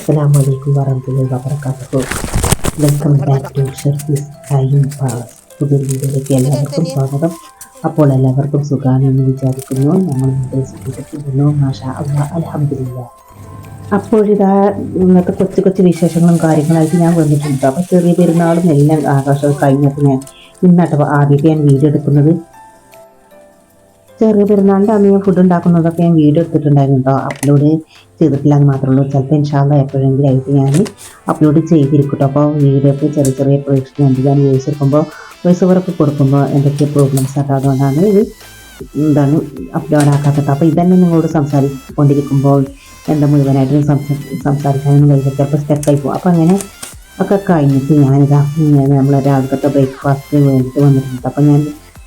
Hello അസ്സാം വലൈക്കും വറഹമത്തുള്ളാഹി വബറകാതുഹു. Welcome back to Sharfi's time pass പുതിയ വീഡിയോയിലേക്ക് എല്ലാവർക്കും സ്വാഗതം. അപ്പോൾ എല്ലാവർക്കും സുഖാണെന്ന് വിചാരിക്കുന്നു. നമ്മൾ അള്ളാ അലഹമില്ല അപ്പോഴിതാ ഇന്നത്തെ കൊച്ചു കൊച്ചു വിശേഷങ്ങളും കാര്യങ്ങളായിട്ട് ഞാൻ വന്നിട്ടുണ്ട്. അപ്പോൾ ചെറിയ പെരുന്നാളും എല്ലാം ആഘോഷവും കഴിഞ്ഞപ്പോൾ ഞാൻ ഇന്നാട്ടോ ആദ്യത്തെ ഞാൻ വീഡിയോ എടുക്കുന്നത് ചെറിയ പെരുന്നാളിന്റെ അന്ന് ഞാൻ ഫുഡ് ഉണ്ടാക്കുന്നതൊക്കെ ഞാൻ വീഡിയോ എടുത്തിട്ടുണ്ടായിരുന്നു കേട്ടോ അപ്ലോഡ് ചെയ്തിട്ടില്ല എന്ന് മാത്രമേ ഉള്ളൂ. ചിലപ്പോൾ ഇൻഷാല്ല എപ്പോഴെങ്കിലും ആയിട്ട് ഞാൻ അപ്ലോഡ് ചെയ്തിരിക്കും കേട്ടോ അപ്പോൾ വീഡിയോക്ക് ചെറിയ ചെറിയ പ്രൊഡക്ഷൻ ഉണ്ട്. ഞാൻ വോയിസ് എടുക്കുമ്പോൾ വോയിസ് ഓവറൊക്കെ കൊടുക്കുമ്പോൾ എന്തൊക്കെ പ്രോബ്ലംസ് ആട്ടോ അതുകൊണ്ടാണ് ഇത് എന്താണ് അപ്ലോഡ് ആക്കാത്തത്. അപ്പോൾ ഇതന്നെ നിങ്ങളോട് സംസാരിച്ചുകൊണ്ടിരിക്കുമ്പോൾ എന്താ മുഴുവനായിട്ടും സംസാ സംസാരിക്കാനൊന്നും കഴിയില്ല ചിലപ്പോൾ സ്റ്റക്കായി പോകും അപ്പോൾ അങ്ങനെ ഒക്കെ കഴിഞ്ഞിട്ട് ഞാനിതാ നമ്മൾ രാവിലത്തെ ബ്രേക്ക്ഫാസ്റ്റിന് വേണ്ടിയിട്ട് വന്നിട്ടുണ്ട്. അപ്പോൾ ഞാൻ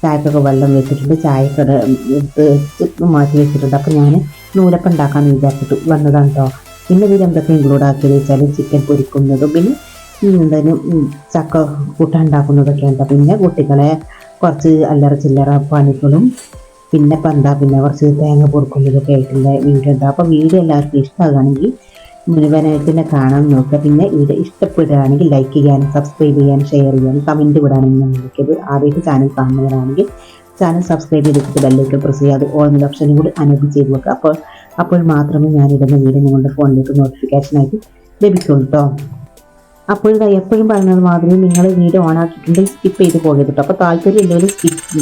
ചായക്കൊക്കെ വെള്ളം വെച്ചിട്ടുണ്ട്. വെച്ച് മാറ്റി വെച്ചിട്ടുണ്ട്. അപ്പോൾ ഞാൻ നൂലപ്പം ഉണ്ടാക്കാൻ വിചാരിച്ചിട്ട് വന്നതാണ് കേട്ടോ പിന്നെ ഇതിൽ എന്തൊക്കെ ഇൻക്ലൂഡ് ആക്കിയത് വെച്ചാൽ ചിക്കൻ പൊരിക്കുന്നതും പിന്നെ എന്തായാലും ചക്ക കൂട്ട ഉണ്ടാക്കുന്നതൊക്കെ ഉണ്ട്. പിന്നെ കുട്ടികളെ കുറച്ച് അല്ലറ ചില്ലറ പണികളും പിന്നെ പന്താ പിന്നെ കുറച്ച് തേങ്ങ പൊറുക്കുന്നതൊക്കെ ആയിട്ടുള്ള വീഡിയോ ഉണ്ട്. അപ്പോൾ വീഡിയോ എല്ലാവർക്കും ഇഷ്ടമാകുകയാണെങ്കിൽ മുഴുവനായിട്ട് കാണാൻ നോക്കുക. പിന്നെ വീഡിയോ ഇഷ്ടപ്പെടുകയാണെങ്കിൽ ലൈക്ക് ചെയ്യാനും സബ്സ്ക്രൈബ് ചെയ്യാനും ഷെയർ ചെയ്യാനും കമന്റ് വിടാനും വിളിക്കരുത് ആദ്യമായിട്ട് ചാനൽ കാണുന്നവരാണെങ്കിൽ ചാനൽ സബ്സ്ക്രൈബ് ചെയ്തിട്ട് ബെല്ലേക്ക് പ്രസ് ചെയ്യാതെ ഓൾ ഓപ്ഷനും കൂടി അനേബിൾ ചെയ്ത് വെക്കുക. അപ്പോൾ അപ്പോൾ മാത്രമേ ഞാൻ ഇടുന്ന വീഡിയോ നിങ്ങളുടെ ഫോണിലേക്ക് നോട്ടിഫിക്കേഷനായിട്ട് ലഭിക്കുള്ളൂ കേട്ടോ അപ്പോൾ ഇതാ എപ്പോഴും പറയുന്നത് മാത്രമേ നിങ്ങൾ വീഡിയോ ഓൺ ആക്കിയിട്ടുണ്ടെങ്കിൽ സ്കിപ്പ് ചെയ്ത് പോകരുത് കേട്ടോ അപ്പോൾ താല്പര്യം ഇല്ലെങ്കിൽ സ്കിപ്പ്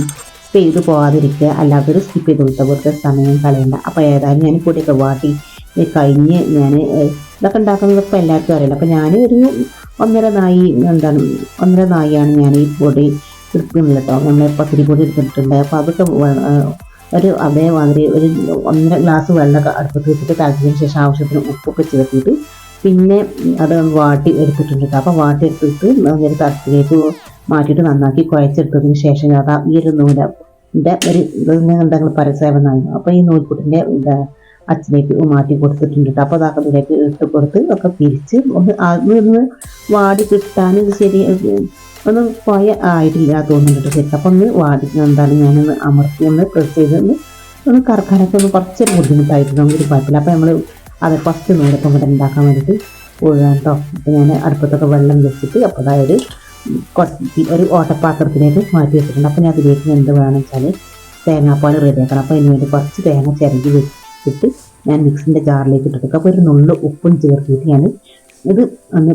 ചെയ്ത് പോകാതിരിക്കുക. അല്ലാത്തവർ സ്കിപ്പ് ചെയ്ത് കൊടുത്ത വെറുതെ സമയം കളയണ്ട. അപ്പോൾ ഏതായാലും ഞാൻ കൂടിയൊക്കെ വാട്ടി ഇത് കഴിഞ്ഞ് ഞാൻ ഇതൊക്കെ ഉണ്ടാക്കുന്നത് ഇപ്പോൾ എല്ലാവർക്കും അറിയില്ല. അപ്പോൾ ഞാൻ ഒരു ഒന്നര നായി എന്താണ് ഒന്നര നായിയാണ് ഞാൻ ഈ പൊടി എടുക്കുന്നത് കേട്ടോ. നമ്മൾ പത്തിരി പൊടി എടുത്തിട്ടുണ്ട്. അപ്പോൾ അതൊക്കെ ഒരു അതേ അതേമാതിരി ഒരു ഒന്നര ഗ്ലാസ് വെള്ളമൊക്കെ അടുപ്പത്ത് വെച്ചിട്ട് തിളച്ചതിന് ശേഷം ആവശ്യത്തിന് ഉപ്പൊക്കെ ചേർത്തിട്ട് പിന്നെ അത് വാട്ടി എടുത്തിട്ടുണ്ട് അപ്പോൾ വാട്ടി എടുത്തിട്ട് ഒരു തരത്തിലേക്ക് മാറ്റിയിട്ട് നന്നാക്കി കുഴച്ചെടുത്തതിന് ശേഷം ഞാൻ ഈ ഒരു നൂലിന്റെ ഒരു എന്തെങ്കിലും പരസേവനായി അപ്പോൾ ഈ നൂൽപുട്ടിന്റെ അച്ഛനേക്ക് മാറ്റി കൊടുത്തിട്ടുണ്ട്. കേട്ടോ അപ്പോൾ അതൊക്കെ ഇട്ട് കൊടുത്ത് ഒക്കെ പിരിച്ച് ഒന്ന് ഒന്ന് വാടി കിട്ടാൻ ശരി ഒന്ന് പോയ ആയിട്ടില്ല തോന്നുന്നുണ്ട് ശരിക്കും. അപ്പോൾ ഒന്ന് വാടി എന്താണ് ഞാനൊന്ന് അമർത്തി ഒന്ന് പ്രസ് ചെയ്ത് ഒന്ന് കറക്കാനൊക്കെ ഒന്ന് കുറച്ചൊരു ബുദ്ധിമുട്ടായിരുന്നു ഒരു പാട്ടില്ല അപ്പോൾ നമ്മൾ അത് ഫസ്റ്റ് നൂലപ്പം ഇവിടെ ഉണ്ടാക്കാൻ വേണ്ടിയിട്ട് ഒഴുകാൻ കേട്ടോ ഞാൻ അടുപ്പത്തൊക്കെ വെള്ളം വെച്ചിട്ട് അപ്പോൾ അതായത് ഒരു ഓട്ടപ്പാത്രത്തിലേക്ക് മാറ്റി വെച്ചിട്ടുണ്ട്. അപ്പോൾ ഞാൻ അതിലേക്ക് എന്ത് വേണമെന്ന് വെച്ചാൽ തേങ്ങാപ്പാൽ റെഡിയാക്കണം. അപ്പോൾ അതിന് വേണ്ടി കുറച്ച് തേങ്ങ ചിരകി വെച്ചിട്ട് ഞാൻ മിക്സിന്റെ ജാറിലേക്ക് ഇട്ടെടുക്കുക അപ്പോൾ ഒരു നുള്ളു ഉപ്പും ചേർത്തിട്ട് ഞാൻ ഇത് ഒന്ന്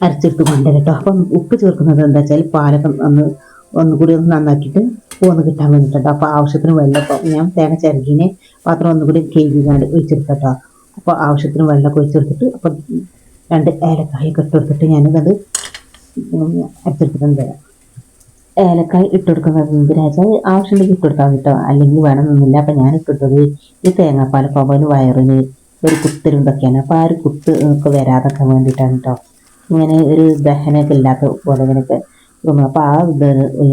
അരച്ചെടുത്ത് കൊണ്ടുവരാം കേട്ടോ. അപ്പം ഉപ്പ് ചേർക്കുന്നത് എന്താ വെച്ചാൽ പാലൊക്കെ ഒന്ന് ഒന്നുകൂടി ഒന്ന് നന്നാക്കിയിട്ട് പോന്ന് കിട്ടാൻ വേണ്ടിയിട്ടോ അപ്പോൾ ആവശ്യത്തിന് വെള്ളം ഇപ്പം ഞാൻ തേങ്ങ ചിരകിനെ പാത്രം ഒന്നുകൂടി കേൾക്കാണ്ട് ഒഴിച്ചെടുക്കട്ടോ അപ്പോൾ ആവശ്യത്തിന് വെള്ളമൊക്കെ ഒഴിച്ചെടുത്തിട്ട് അപ്പം രണ്ട് ഏലക്കായൊക്കെ ഇട്ടെടുത്തിട്ട് ഞാനിതത് അരച്ചെടുത്തിട്ടുണ്ട് ഏലക്കായ ഇട്ടുകൊടുക്കുന്നത് എന്തിനാച്ചാൽ ആവശ്യമുണ്ടെങ്കിൽ ഇട്ടുകൊടുക്കാൻ കിട്ടും അല്ലെങ്കിൽ വേണമെന്നൊന്നുമില്ല അപ്പം ഞാൻ ഇട്ടിട്ടത് ഈ തേങ്ങാപ്പാൽ പവന് വയറിന് ഒരു കുത്തരുണ്ടൊക്കെയാണ് അപ്പം ആ ഒരു കുത്ത് ഒക്കെ വരാതൊക്കെ വേണ്ടിയിട്ടാണ് കേട്ടോ ഇങ്ങനെ ഒരു ദഹനമൊക്കെ ഇല്ലാത്ത പോലെ ഇങ്ങനെയൊക്കെ തോന്നുന്നു. അപ്പോൾ ആ ഇത്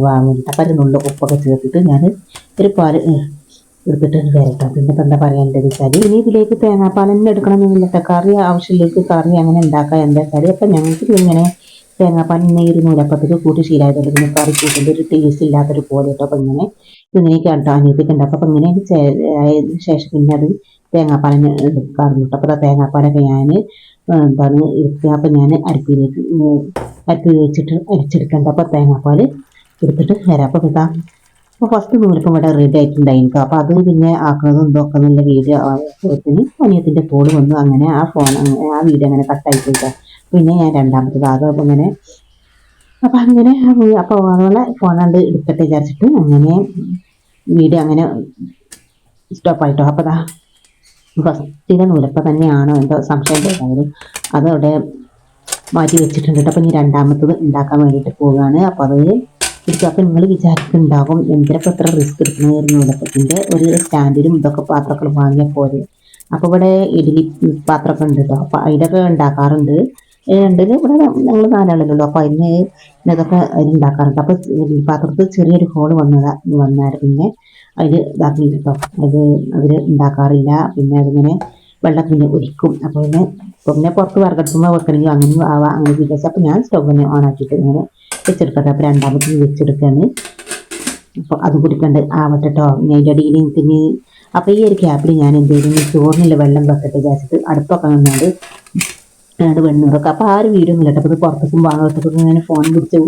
വാങ്ങിയിട്ട് അപ്പം അതിനുള്ള ഉപ്പൊക്കെ ചേർത്തിട്ട് ഞാൻ ഒരു പാൽ എടുത്തിട്ട് വരട്ടോ. പിന്നെ ഇപ്പം എന്താ പറയേണ്ടത് വെച്ചാൽ ഇനി ഇതിലേക്ക് തേങ്ങാപ്പാൽ തന്നെ എടുക്കണമെന്നില്ല കറി ആവശ്യമില്ലെങ്കിൽ കറി അങ്ങനെ ഉണ്ടാക്കാം എന്താ വെച്ചാൽ അപ്പം ഞങ്ങൾക്ക് ഇങ്ങനെ തേങ്ങാപ്പാൽ ഇങ്ങനെ ഒരു നൂലപ്പത്തേക്ക് കൂട്ടി ശീലമായതുകൊണ്ട് പിന്നെ കറി കൂട്ടിന്റെ ഒരു ടേസ്റ്റ് ഇല്ലാത്തൊരു പോലെ കേട്ടോ അപ്പം ഇങ്ങനെ ഇങ്ങനെയൊക്കെ കേട്ടോ അനിയത്തിക്ക് ഉണ്ടാക്കും അപ്പം ഇങ്ങനെ എനിക്ക് ആയതിനു ശേഷം പിന്നെ അത് തേങ്ങാപ്പാലിന് എടുക്കാറുണ്ട് കേട്ടോ ആ തേങ്ങാപ്പാലൊക്കെ ഞാൻ എന്താണ് എടുക്കുക അപ്പം ഞാൻ അരിപ്പിലേക്ക് അരിപ്പി വെച്ചിട്ട് അരിച്ചെടുക്കേണ്ട അപ്പോൾ തേങ്ങാപ്പാൽ എടുത്തിട്ട് വരാം. അപ്പോൾ ഇതാ അപ്പോൾ ഫസ്റ്റ് നൂലിപ്പം ഇവിടെ റെഡി ആയിട്ടുണ്ടായിരുന്നു അപ്പോൾ അത് പിന്നെ ആക്കുന്നതും ഇതൊക്കെ വീഡിയോ അനിയത്തിന്റെ ഫോൺ വന്നു. അങ്ങനെ ആ ഫോൺ ആ വീഡിയോ അങ്ങനെ കട്ടായി പോയിട്ടാ പിന്നെ ഞാൻ രണ്ടാമത്തെ ഭാഗം അപ്പോൾ അങ്ങനെ അപ്പോൾ അങ്ങനെ അപ്പോൾ അതുപോലെ ഫോണാണ്ട് എടുക്കട്ടെ വിചാരിച്ചിട്ട് അങ്ങനെ വീഡിയോ അങ്ങനെ സ്റ്റോപ്പായിട്ടോ അപ്പോൾ അതാ ഫസ്റ്റിലെ നൂലപ്പം തന്നെയാണോ എന്തോ സംശയം തോന്നുന്നത് അതവിടെ മാറ്റി വെച്ചിട്ടുണ്ട് അപ്പോൾ ഇനി രണ്ടാമത്തത് ഉണ്ടാക്കാൻ വേണ്ടിയിട്ട് പോവുകയാണ്. അപ്പോൾ അത് ഇരിക്കും. അപ്പം നിങ്ങൾ വിചാരിക്കുന്നുണ്ടാകും എന്തിനൊക്കെ എത്ര റിസ്ക് എടുക്കുന്നതായിരുന്നു നൂലപ്പത്തിന്റെ. ഒരു സ്റ്റാൻഡിലും ഇതൊക്കെ പാത്രങ്ങൾ വാങ്ങിയാൽ പോലെ അപ്പോൾ ഇവിടെ ഇഡ്ഡലി പാത്രമൊക്കെ ഉണ്ട് കേട്ടോ. അപ്പോൾ അതിലൊക്കെ ഉണ്ടാക്കാറുണ്ട്. രണ്ടിന് ഇവിടെ ഞങ്ങൾ നാലാളല്ലോ അപ്പോൾ അതിന് ഇതൊക്കെ ഉണ്ടാക്കാറുണ്ട് അപ്പോൾ പാത്രത്തിൽ ചെറിയൊരു ഹോൾ വന്നതാ വന്നാൽ പിന്നെ അതിൽ ഇതാക്കി കേട്ടോ അത് അവർ ഉണ്ടാക്കാറില്ല. പിന്നെ അതിങ്ങനെ വെള്ളം പിന്നെ ഒരിക്കും അപ്പോൾ പിന്നെ പിന്നെ പുറത്ത് വറകെടുക്കുമ്പോൾ വെക്കണമെങ്കിൽ അങ്ങനെ ആവാം അങ്ങനെ വിചാരിച്ചു അപ്പോൾ ഞാൻ സ്റ്റൗവിനെ ഓൺ ആക്കിയിട്ട് ഇങ്ങനെ വെച്ചെടുക്കട്ടെ അപ്പോൾ രണ്ടാമത്തെ വെച്ചെടുക്കുകയാണ് അപ്പോൾ അത് കുടിക്കണ്ട് ആവട്ടെ കേട്ടോ ഇനി അതിന്റെ അടിയിൽ എനിക്ക് അപ്പോൾ ഈ ഒരു ക്യാപ്പിൽ ഞാൻ എന്തെങ്കിലും ചോറിനുള്ള വെള്ളം വെക്കട്ടെ വിചാരിച്ചിട്ട് അടുപ്പൊക്കെ നിന്നാണ്ട് രണ്ട് പെണ്ണുങ്ങൾക്ക് അപ്പോൾ ആ ഒരു വീഡിയോ ഒന്നും അപ്പോൾ പുറത്തേക്കും ഭാഗത്തേക്കും ഇങ്ങനെ ഫോൺ പിടിച്ച്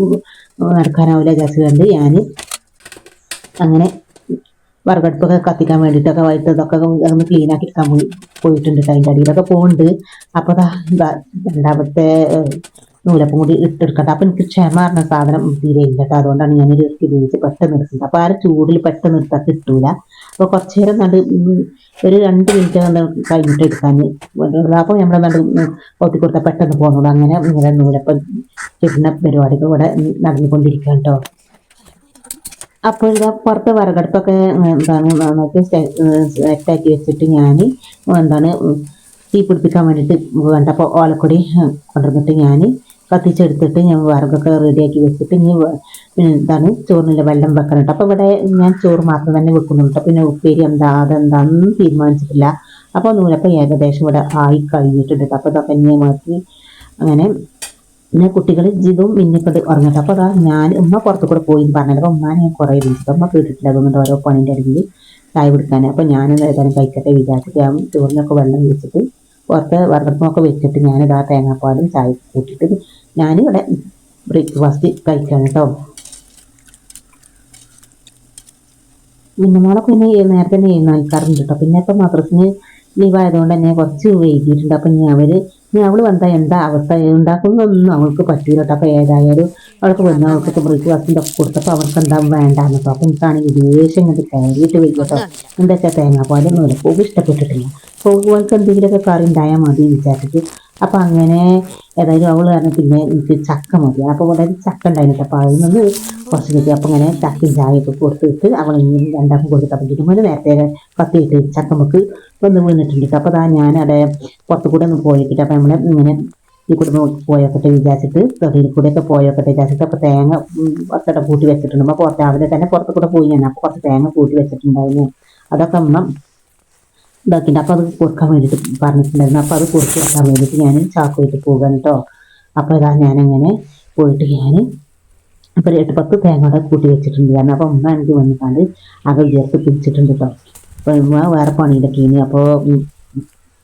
നടക്കാനാവില്ല വിചാരിച്ചു കണ്ട് ഞാൻ അങ്ങനെ വറകടുപ്പൊക്കെ കത്തിക്കാൻ വേണ്ടിയിട്ടൊക്കെ വൈകിട്ട് ഇതൊക്കെ ഒന്ന് ക്ലീൻ ആക്കി എടുക്കാൻ പോയി പോയിട്ടുണ്ട് ട്ടോ. അതിന്റെ അടിയിലൊക്കെ പോകുന്നുണ്ട് അപ്പോൾ രണ്ടാമത്തെ നൂലപ്പം കൂടി ഇട്ടെടുക്കട്ടെ. അപ്പം എനിക്ക് ക്ഷമ പറഞ്ഞ സാധനം തീരെ ഇല്ല കേട്ടോ. അതുകൊണ്ടാണ് ഞാൻ ഒരു ഉപയോഗിച്ച് പെട്ടെന്ന് എടുക്കുന്നത്. അപ്പോൾ ആ ചൂടിൽ പെട്ടെന്ന് എടുത്താൽ കിട്ടൂല. അപ്പോൾ കുറച്ച് നേരം കണ്ട് ഒരു രണ്ട് മിനിറ്റ് കഴിഞ്ഞിട്ട് എടുക്കാൻ അപ്പോൾ നമ്മൾ കണ്ട് കൊത്തി കൊടുത്താൽ പെട്ടെന്ന് പോകുന്നുള്ളൂ അങ്ങനെ ഇങ്ങനെ നൂലപ്പം ചുറ്റുന്ന പരിപാടികൾ ഇവിടെ നടന്നുകൊണ്ടിരിക്കുക കേട്ടോ അപ്പോൾ ഇതാ പുറത്ത് വിറകടുപ്പൊക്കെ എന്താണ് സെറ്റാക്കി വെച്ചിട്ട് ഞാൻ എന്താണ് തീ പിടിപ്പിക്കാൻ വേണ്ടിയിട്ട് വേണ്ടപ്പോൾ ഓലക്കൊടി കൊണ്ടുവന്നിട്ട് ഞാൻ കത്തിച്ചെടുത്തിട്ട് ഞാൻ വറുകൊക്കെ റെഡിയാക്കി വെച്ചിട്ട് ഇനി പിന്നെ എന്താണ് ചോറിനുള്ള വെള്ളം വെക്കണം അപ്പോൾ ഇവിടെ ഞാൻ ചോറ് മാത്രം തന്നെ വെക്കുന്നുണ്ട് പിന്നെ ഉപ്പേരി എന്താ അതെന്താണെന്ന് തീരുമാനിച്ചിട്ടില്ല. അപ്പോൾ നൂലപ്പം ഏകദേശം ഇവിടെ ആയി കഴിഞ്ഞിട്ടുണ്ട് അപ്പോൾ ഇതൊക്കെ ഇനി മാറ്റി അങ്ങനെ പിന്നെ കുട്ടികൾ ജിതും മിന്നിക്കൊണ്ട് ഉറങ്ങട്ടെ. അപ്പോൾ അതാ ഞാൻ ഉമ്മ പുറത്തു കൂടെ പോയി പറഞ്ഞത് അപ്പോൾ ഉമ്മാനെ ഞാൻ കുറേ വിളിച്ചിട്ട് ഉമ്മ കേട്ടിട്ടില്ല. അതുകൊണ്ട് ഓരോ പണിന്റെ ഇടയിൽ ചായ കൊടുക്കാൻ അപ്പോൾ ഞാനത് ഏതായാലും കഴിക്കട്ടെ വിചാരിച്ചിട്ട് ഞാൻ ചോറിനൊക്കെ വെള്ളം വെച്ചിട്ട് പുറത്ത് വറുത്തപ്പൊക്കെ വെച്ചിട്ട് ഞാനിതാ തേങ്ങാപ്പാലും ചായ കൂട്ടിയിട്ട് ഞാനിവിടെ ബ്രേക്ക്ഫാസ്റ്റ് കഴിക്കാൻ കേട്ടോ പിന്നെ മോളെ പിന്നെ നേരത്തെ തന്നെ എഴുന്നേൽക്കാറുണ്ട് കേട്ടോ പിന്നെ ഇപ്പം മദ്രസിന് ലീവ് ആയതുകൊണ്ട് തന്നെ കുറച്ച് വൈകിയിട്ടുണ്ട്. അപ്പം ഇനി അവർ ഇനി അവൾ വന്നാൽ എന്താ അവസ്ഥ? ഉണ്ടാക്കുന്നതൊന്നും അവൾക്ക് പറ്റില്ല കേട്ടോ അപ്പം ഏതായാലും അവൾക്ക് വന്ന് അവൾക്ക് ബ്രേക്ക്ഫാസ്റ്റിന്റെ ഒക്കെ കൊടുത്തപ്പോൾ അവൾക്ക് എന്താ വേണ്ടാന്ന് കേട്ടോ അപ്പം എനിക്കാണെങ്കിൽ ദേഷ്യം കണ്ട് കയറിയിട്ട് വയ്ക്കും കേട്ടോ എന്താ വെച്ചാൽ തേങ്ങാപ്പാലും പോകും ഇഷ്ടപ്പെട്ടിട്ടില്ല. പോകുവാൾക്ക് എന്തെങ്കിലുമൊക്കെ കറി ഉണ്ടായാൽ മതി വിചാരിച്ചിട്ട് അപ്പം അങ്ങനെ ഏതായാലും അവൾ പറഞ്ഞു പിന്നെ എനിക്ക് ചക്ക മതി. അപ്പോൾ ഇവിടെ ചക്ക ഉണ്ടായിരുന്നു. അപ്പോൾ അതിൽ നിന്ന് കുറച്ച് കിട്ടി. അപ്പോൾ ഇങ്ങനെ ചക്കയും ചായയൊക്കെ കൊടുത്തിട്ട് അവൾ ഇങ്ങനെ രണ്ടാക്കും കൊടുത്തിട്ട് അപ്പം ചുറ്റുമ്പോൾ നേരത്തെ കത്തിയിട്ട് ചക്കമ്മക്ക് വന്ന് വീണിട്ടുണ്ട്. അപ്പോൾ അതാ ഞാൻ അവിടെ പുറത്തു കൂടെ ഒന്ന് പോയിക്കിട്ട് അപ്പോൾ നമ്മളെ ഇങ്ങനെ ഈ കുടുംബം പോയൊക്കെ വിചാരിച്ചിട്ട് തൊടിയിൽ കൂടെയൊക്കെ പോയൊക്കെ വിചാരിച്ചിട്ട്. അപ്പോൾ തേങ്ങ ഒത്തട കൂട്ടി വെച്ചിട്ടുണ്ട്. അപ്പോൾ രാവിലെ തന്നെ പുറത്തു കൂടെ പോയി ഞാൻ. അപ്പോൾ കുറച്ച് തേങ്ങ കൂട്ടി വെച്ചിട്ടുണ്ടായിരുന്നു. അതൊക്കെ അമ്മ ഇതാക്കിയിട്ട് അപ്പോൾ അത് കുറുക്കാൻ വേണ്ടിയിട്ട് പറഞ്ഞിട്ടുണ്ടായിരുന്നു. അപ്പോൾ അത് കുറുക്കി വെക്കാൻ വേണ്ടിയിട്ട് ഞാൻ ചാക്കുമായിട്ട് പോകാൻ കേട്ടോ അപ്പോൾ ഇതാ ഞാനങ്ങനെ പോയിട്ട് ഞാൻ അപ്പോൾ എട്ട് പത്ത് തേങ്ങയുടെ കൂട്ടി വെച്ചിട്ടുണ്ട്. കാരണം അപ്പോൾ ഉമ്മ എനിക്ക് വന്നിട്ടാണ്ട് അകം ചേർത്ത് പിടിച്ചിട്ടുണ്ട് കേട്ടോ അപ്പോൾ വേറെ പണിയിലൊക്കെ ഇനി അപ്പോൾ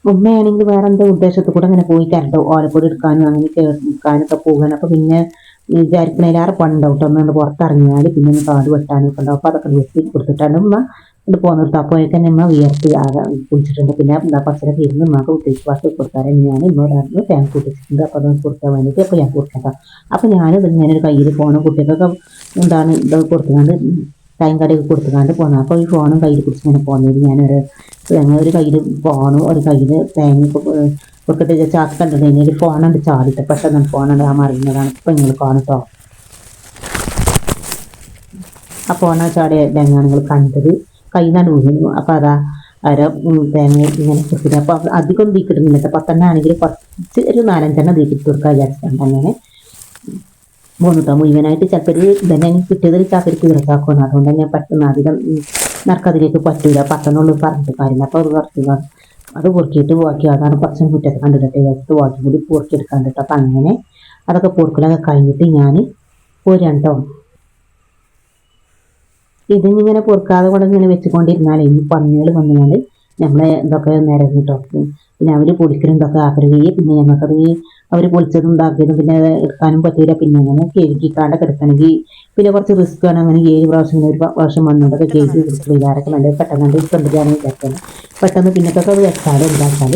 ഉമ്മയാണെങ്കിൽ വേറെ എന്താ ഉദ്ദേശത്തിൽ കൂടെ അങ്ങനെ പോയി തരണ്ടോ ഓലപ്പൊടി എടുക്കാനും അങ്ങനെ എടുക്കാനൊക്കെ പോകാൻ അപ്പോൾ പിന്നെ വിചാരിക്കണേലാറ് പണ്ടുണ്ടാവും കേട്ടോ പുറത്തിറങ്ങിയാൽ പിന്നെ ഒന്ന് കാട് വെട്ടാനൊക്കെ ഉണ്ടാവും. അപ്പോൾ അതൊക്കെ വെട്ടി കൊടുത്തിട്ടാണ് ഉമ്മ ഇത് പോകുന്നത് അപ്പോഴേക്ക് തന്നെ നമ്മൾ വിയർത്ത് കുടിച്ചിട്ടുണ്ട്. പിന്നെ എന്താ പച്ചരക്ക് ഇരുന്ന് നമുക്ക് ഉത്തേക്ക് വാക്ക് കൊടുക്കാറ് ഞാൻ ഇന്നോടായിരുന്നു ഫാൻ കുടിച്ചിട്ടുണ്ട്. അപ്പോൾ അത് കൊടുക്കാൻ വേണ്ടിയിട്ട് അപ്പോൾ ഞാൻ കൊടുക്കാം അപ്പോൾ ഞാനിത് ഇങ്ങനെ ഒരു കയ്യിൽ ഫോണും കുട്ടികൾക്കൊക്കെ എന്താണ് ഇത് കൊടുത്തുകൊണ്ട് ടൈം കടയൊക്കെ കൊടുത്തുകൊണ്ട് പോകുന്നത് അപ്പോൾ ഈ ഫോണും കയ്യിൽ പിടിച്ച് ഇങ്ങനെ പോകുന്നത് ഞാനൊരു ഒരു കയ്യിൽ ഫോണും ഒരു കയ്യിൽ തേങ്ങ കൊടുത്തിട്ട് ചാക്ക് കണ്ടിട്ടുണ്ടെങ്കിൽ ഒരു ഫോണുണ്ട് ചാടിയിട്ട്. പെട്ടെന്ന് ഫോണുണ്ട് ആ മറിയുന്നതാണ് ഇപ്പോൾ നിങ്ങൾ കാണട്ടോ ആ ഫോണ ചാടിയ തേങ്ങയാണ് നിങ്ങൾ കണ്ടത്. കൈനാണ് വീഴുന്നു അപ്പം അതാ അര തേങ്ങ ഇങ്ങനെ കൊടുത്തിട്ട് അപ്പോൾ അധികം തീക്കിട്ടുന്നില്ല പത്തെണ്ണ ആണെങ്കിൽ കുറച്ച് ഒരു നാലഞ്ചെണ്ണം തീക്കിട്ട് കിട്ടി കൊടുക്കാൻ വിചാരിച്ചിട്ടുണ്ട് അങ്ങനെ പോന്നിട്ടോ. മുഴുവനായിട്ട് ചിലപ്പോൾ എനിക്ക് കിട്ടിയതൊരു ചാക്കരി കീറച്ചാക്കുവാണ് അതുകൊണ്ട് തന്നെ പെട്ടെന്ന് അധികം നറുക്കതിലേക്ക് പറ്റൂല. പത്തെണ്ണുള്ളൂ പറഞ്ഞിട്ട് കാര്യം അപ്പോൾ അത് കുറച്ച് അത് പൊറുക്കിയിട്ട് ബാക്കി അതാണ് കുറച്ച് കുറ്റത്ത് കണ്ടിട്ട് വെച്ചിട്ട് ബാക്കി കൂടി പൊറുക്കിയെടുക്കാൻ കേട്ടോ. അപ്പം അങ്ങനെ അതൊക്കെ പൊറുക്കലൊക്കെ കഴിഞ്ഞിട്ട് ഞാൻ ഒരു കേട്ടോ ഇതിങ്ങനെ പൊറുക്കാതെ കൂടെ ഇങ്ങനെ വെച്ചുകൊണ്ടിരുന്നാൽ ഈ പന്നികൾ വന്നാൽ നമ്മളെ ഇതൊക്കെ നേരെ കിട്ടും. പിന്നെ അവർ പൊളിക്കലും ഇതൊക്കെ ആക്കരുകയും പിന്നെ ഞങ്ങൾക്കത് അവർ പൊളിച്ചതും ഇതാക്കിയതും പിന്നെ എടുക്കാനും പറ്റില്ല പിന്നെ അങ്ങനെ കേൾക്കിക്കാണ്ടൊക്കെ എടുക്കണമെങ്കിൽ പിന്നെ കുറച്ച് റിസ്ക് ആണ്. അങ്ങനെ ഏഴ് പ്രാവശ്യം ഒരു പ്രാവശ്യം വന്നതൊക്കെ കേൾക്കി ആരൊക്കെ നല്ല പെട്ടെന്ന് കണ്ട് കണ്ടിട്ടാണ് വിചാരിക്കുന്നത് പെട്ടെന്ന്. പിന്നൊക്കെ അത് വെച്ചാൽ എന്താച്ചാൽ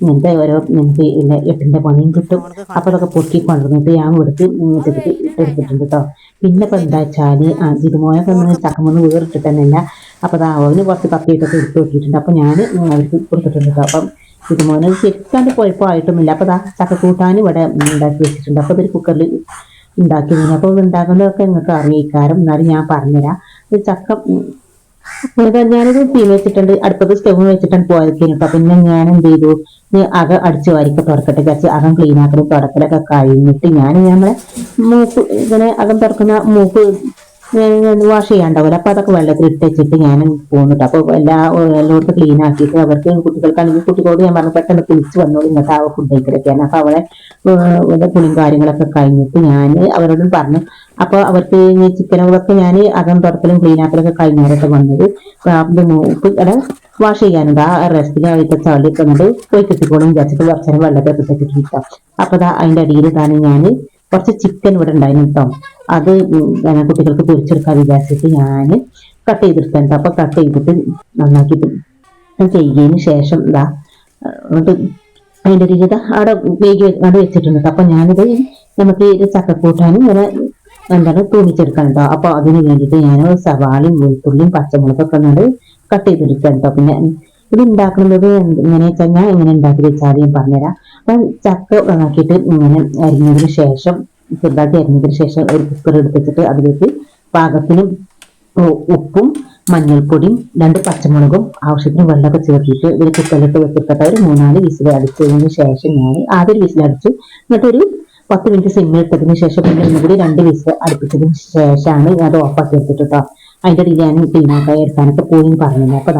ഇങ്ങനത്തെ ഓരോ നമുക്ക് ഇല്ല എട്ടിന്റെ പണിയും കിട്ടും. അപ്പോൾ അതൊക്കെ പൊക്കി കൊണ്ടുവന്നിട്ട് ഞാൻ കൊടുത്ത് ഇങ്ങോട്ടേക്ക് ഇട്ടെടുത്തിട്ടുണ്ട് കേട്ടോ പിന്നെ ഇപ്പം എന്താ വെച്ചാൽ ഇതുമോനൊക്കെ ഒന്ന് ചക്കമൊന്ന് വേറിട്ടിട്ട് തന്നെയല്ല അപ്പോൾ അതാ അവന് കുറച്ച് കപ്പിയിട്ടൊക്കെ എടുത്ത് നോക്കിയിട്ടുണ്ട്. അപ്പോൾ ഞാൻ അവർക്ക് കൊടുത്തിട്ടുണ്ട് കേട്ടോ അപ്പം ഇതുമോനെ ശരിക്കാണ്ട് കുഴപ്പമായിട്ടൊന്നുമില്ല അപ്പൊ അതാ ചക്കക്കൂട്ടാൻ ഇവിടെ ഉണ്ടാക്കി വെച്ചിട്ടുണ്ട്. അപ്പൊ ഇതൊരു കുക്കറിൽ ഉണ്ടാക്കി അപ്പൊ അപ്പോൾ ഉണ്ടാക്കുന്നതൊക്കെ നിങ്ങൾക്ക് അറിയിക്കാരം എന്നാലും ഞാൻ പറഞ്ഞുതരാം. ചക്ക ഞാനിത് തീ വെച്ചിട്ടുണ്ട്. അടുപ്പത്ത് സ്റ്റവ് വെച്ചിട്ടാണ് പോയത് കേട്ടോ പിന്നെ ഞാൻ എന്ത് ചെയ്തു? അക അടിച്ചു വാരിക്ക തുറക്കട്ടെ കച്ച് അകം ക്ലീൻ ആക്കലും തുടക്കലൊക്കെ കഴിഞ്ഞിട്ട് ഞാൻ നമ്മളെ മൂക്ക് ഇങ്ങനെ അകം തുറക്കുന്ന മൂക്ക് വാഷ് ചെയ്യാണ്ടാവില്ല അപ്പൊ അതൊക്കെ വെള്ളത്തിൽ ഇട്ട് വെച്ചിട്ട് ഞാൻ പോകുന്നുണ്ട് അപ്പൊ എല്ലാ എല്ലായിടത്തും ക്ലീൻ ആക്കിയിട്ട് അവർക്ക് കുട്ടികൾക്കാണെങ്കിൽ കുട്ടികളോട് ഞാൻ പറഞ്ഞു പെട്ടെന്ന് കുളിച്ച് വന്നോളൂ ഇങ്ങനത്തെ ആ ഫുഡ് കഴിക്കലൊക്കെയാണ്. അപ്പൊ അവളെ കുളിയും കാര്യങ്ങളൊക്കെ കഴിഞ്ഞിട്ട് ഞാൻ അവരോടും പറഞ്ഞു. അപ്പൊ അവർക്ക് ഈ ചിക്കനുകളൊക്കെ ഞാൻ അകം തുറക്കലും ക്ലീൻ ആക്കലൊക്കെ കഴിഞ്ഞിട്ട് വന്നത്. അവിടെ വാഷ് ചെയ്യാനുണ്ട്. ആ റെസ്റ്റിന് അവരുടെ ചളി കണ്ട് പോയി കിട്ടിക്കോളും വിചാരിച്ചിട്ട് കുറച്ചേരം വെള്ളത്തെ ഇട്ടിട്ട് കിട്ടാം അപ്പൊ ദാ അതിന്റെ അടിയിൽ തന്നെ ഞാൻ കുറച്ച് ചിക്കൻ ഇവിടെ ഉണ്ടായിരുന്നു കേട്ടോ അത് കുട്ടികൾക്ക് പൊരിച്ചെടുക്കാൻ വിചാരിച്ചിട്ട് ഞാൻ കട്ട് ചെയ്തെടുക്കാൻ അപ്പൊ കട്ട് ചെയ്തിട്ട് നന്നാക്കിയിട്ട് ചെയ്യുകയും ശേഷം എന്താ അതിന്റെ രീതി അവിടെ വേഗി അവിടെ വെച്ചിട്ടുണ്ട്. അപ്പം ഞാനിത് നമുക്ക് ഈ ചക്കക്കൂട്ടാനും ഇങ്ങനെ എന്താണ് തൂമിച്ചെടുക്കാൻ കേട്ടോ അപ്പൊ അതിന് വേണ്ടിയിട്ട് ഞാൻ സവാളയും വെളുത്തുള്ളിയും പച്ചമുളകൊക്കെ നമ്മൾ കട്ട് ചെയ്തെടുക്കാൻ കേട്ടോ പിന്നെ ഇത് ഉണ്ടാക്കുന്നത് എങ്ങനെയാ എങ്ങനെ വെച്ചാൽ ഞാൻ എങ്ങനെ ഉണ്ടാക്കി വെച്ചാൽ ഞാൻ പറഞ്ഞുതരാം. അപ്പം ചക്ക നന്നാക്കിയിട്ട് ഇങ്ങനെ അരിഞ്ഞതിന് ശേഷം ചെറുതാക്കി അരിഞ്ഞതിന് ശേഷം ഒരു കുക്കർ എടുത്തിട്ട് അതിലേക്ക് പാകത്തിന് ഉപ്പും മഞ്ഞൾപ്പൊടിയും രണ്ട് പച്ചമുളകും ആവശ്യത്തിന് വെള്ളമൊക്കെ ചേർത്തിട്ട് ഇതിൽ കുക്കറിലിട്ട് വെച്ചിട്ട് ഒരു മൂന്നാൽ വിസിൽ അടിച്ചതിന് ശേഷം ഞാൻ ആദ്യം വിസിൽ അടിച്ചു. എന്നിട്ടൊരു പത്ത് മിനിറ്റ് സിമ്മിൽ ഇട്ടതിന് ശേഷം പിന്നെ ഒന്നുകൂടി രണ്ട് വിസിൽ അടുപ്പിച്ചതിന് ശേഷമാണ് അത് ഓഫാക്കി എടുത്തിട്ട് കേട്ടോ അതിന്റെ ഇടയിൽ ഞാൻ ക്ലീനാക്കായി എടുക്കാനൊക്കെ പോയി പറഞ്ഞു അപ്പോൾ